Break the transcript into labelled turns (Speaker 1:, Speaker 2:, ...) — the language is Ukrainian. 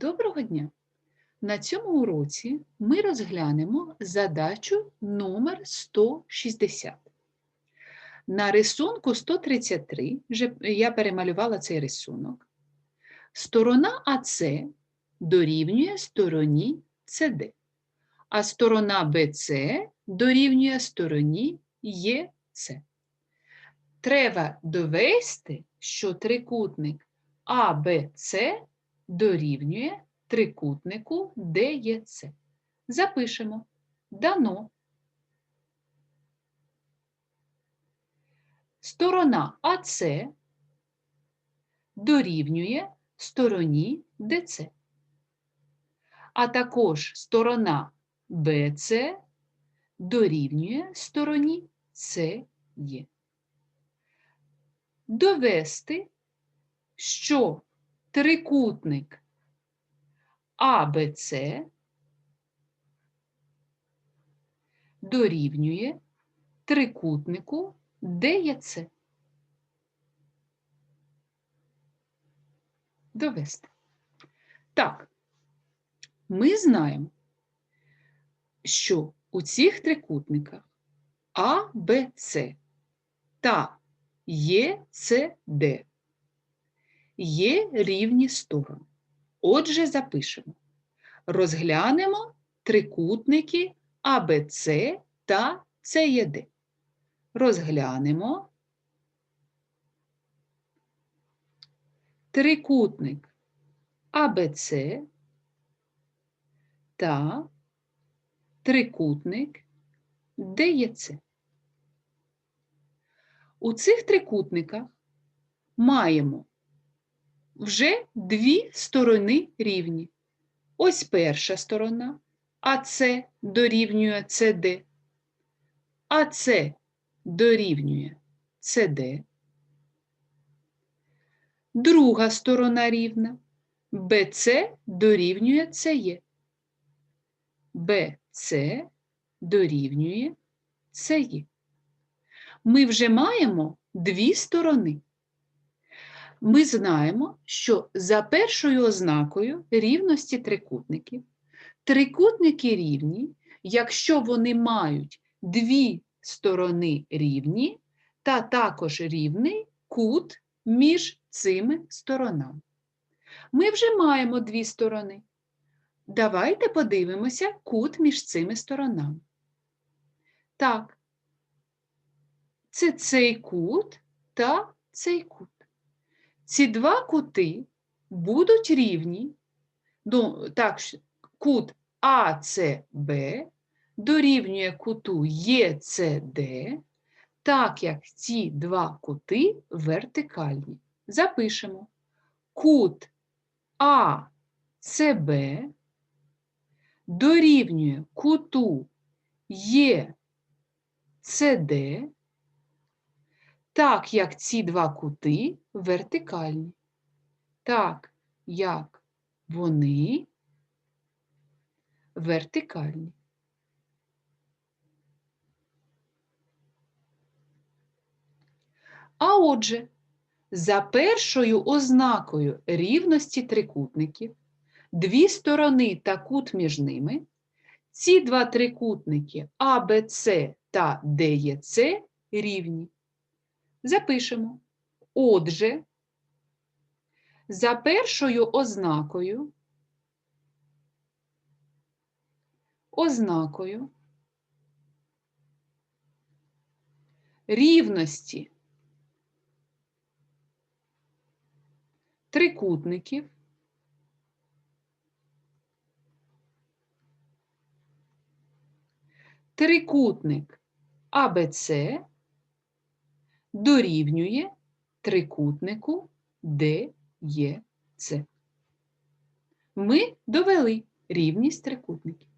Speaker 1: Доброго дня! На цьому уроці ми розглянемо задачу номер 160. На рисунку 133, вже я перемалювала цей рисунок, сторона АС дорівнює стороні СД, а сторона БЦ дорівнює стороні ЄС. Треба довести, що трикутник АБЦ дорівнює трикутнику ДЄЦ. Запишемо. Дано. Сторона АС дорівнює стороні ДЦ. А також сторона БЦ дорівнює стороні СЄ. Довести, що трикутник АБЦ дорівнює трикутнику ДЄЦ. Довести. Так, ми знаємо, що у цих трикутниках АБЦ та ЄЦД є рівні сторони. Отже, запишемо. Розглянемо трикутники АБЦ та СЄД. Розглянемо трикутник АБЦ та трикутник ДЄЦ. У цих трикутниках маємо вже дві сторони рівні. Ось перша сторона, АС дорівнює СД, АС дорівнює СД. Друга сторона рівна, БЦ дорівнює СЕ. БЦ дорівнює СЕ. Ми вже маємо дві сторони ми знаємо, що за першою ознакою рівності трикутників трикутники рівні, якщо вони мають дві сторони рівні, та також рівний кут між цими сторонами. Ми вже маємо дві сторони. Давайте подивимося кут між цими сторонами. Так, це цей кут та цей кут. Ці два кути будуть рівні, так, кут АЦБ дорівнює куту ЄЦД, так як ці два кути вертикальні. Запишемо кут АЦБ дорівнює куту ЄЦД, так як ці два кути вертикальні. Так, як вони вертикальні. А отже, за першою ознакою рівності трикутників, дві сторони та кут між ними, ці два трикутники АБЦ та ДЕЦ рівні. Запишемо. Отже, за першою ознакою, ознакою рівності трикутників трикутник АБЦ дорівнює трикутнику ДЕЦ. Ми довели рівність трикутників.